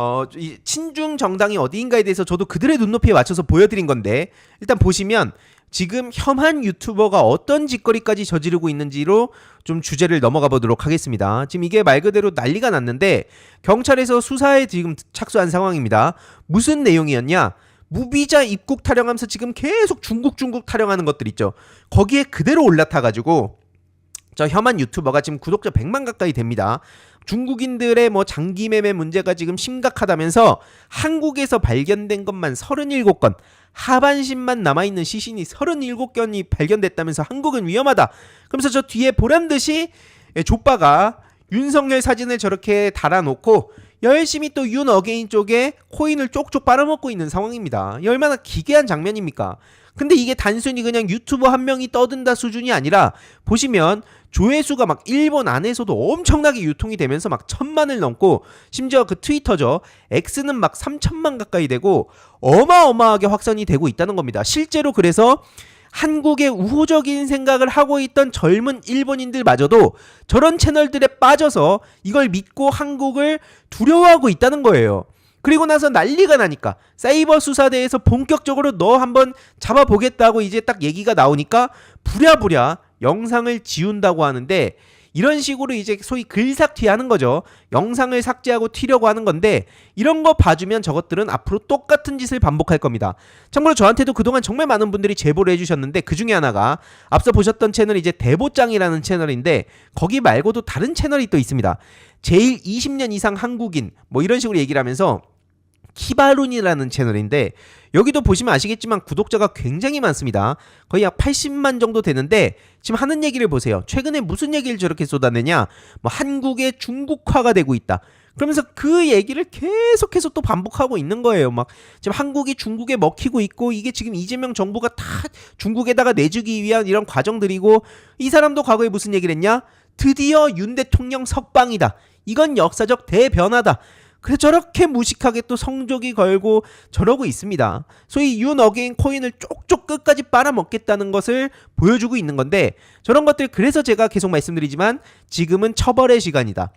어, 이 친중 정당이 어디인가에 대해서 저도 그들의 눈높이에 맞춰서 보여드린 건데 일단 보시면 지금 혐한 유튜버가 어떤 짓거리까지 저지르고 있는지로 좀 주제를 넘어가 보도록 하겠습니다. 지금 이게 말 그대로 난리가 났는데 경찰에서 수사에 지금 착수한 상황입니다. 무슨 내용이었냐? 무비자 입국 타령하면서 지금 계속 중국 중국 타령하는 것들 있죠. 거기에 그대로 올라타가지고 저 혐한 유튜버가 지금 구독자 100만 가까이 됩니다. 중국인들의 뭐 장기 매매 문제가 지금 심각하다면서 한국에서 발견된 것만 37건, 하반신만 남아있는 시신이 37건이 발견됐다면서 한국은 위험하다. 그러면서 저 뒤에 보란 듯이 예, 윤석열 사진을 저렇게 달아놓고 열심히 또 윤 어게인 쪽에 코인을 쪽쪽 빨아먹고 있는 상황입니다. 이 얼마나 기괴한 장면입니까? 근데 이게 단순히 그냥 유튜버 한 명이 떠든다 수준이 아니라 보시면 조회수가 막 일본 안에서도 엄청나게 유통이 되면서 막 천만을 넘고 심지어 그 트위터죠. X는 막 3천만 가까이 되고 어마어마하게 확산이 되고 있다는 겁니다. 실제로 그래서 한국의 우호적인 생각을 하고 있던 젊은 일본인들마저도 저런 채널들에 빠져서 이걸 믿고 한국을 두려워하고 있다는 거예요. 그리고 나서 난리가 나니까 사이버 수사대에서 본격적으로 너 한번 잡아보겠다고 이제 딱 얘기가 나오니까 부랴부랴 영상을 지운다고 하는데 이런 식으로 이제 소위 글삭튀 하는 거죠. 영상을 삭제하고 튀려고 하는 건데 이런 거 봐주면 저것들은 앞으로 똑같은 짓을 반복할 겁니다. 참고로 저한테도 그동안 정말 많은 분들이 제보를 해주셨는데 그 중에 하나가 앞서 보셨던 채널이 이제 대보짱이라는 채널인데 거기 말고도 다른 채널이 또 있습니다. 제일 20년 이상 한국인 뭐 이런 식으로 얘기를 하면서 키바룬이라는 채널인데 여기도 보시면 아시겠지만 구독자가 굉장히 많습니다. 거의 약 80만 정도 되는데 지금 하는 얘기를 보세요. 최근에 무슨 얘기를 저렇게 쏟아내냐? 뭐 한국의 중국화가 되고 있다. 그러면서 그 얘기를 계속해서 또 반복하고 있는 거예요. 막 지금 한국이 중국에 먹히고 있고 이게 지금 이재명 정부가 다 중국에다가 내주기 위한 이런 과정들이고 이 사람도 과거에 무슨 얘기를 했냐? 드디어 윤 대통령 석방이다. 이건 역사적 대변화다. 그래서 저렇게 무식하게 또 성적이 걸고 저러고 있습니다. 소위 윤 어게인 코인을 쪽쪽 끝까지 빨아먹겠다는 것을 보여주고 있는 건데 저런 것들 그래서 제가 계속 말씀드리지만 지금은 처벌의 시간이다.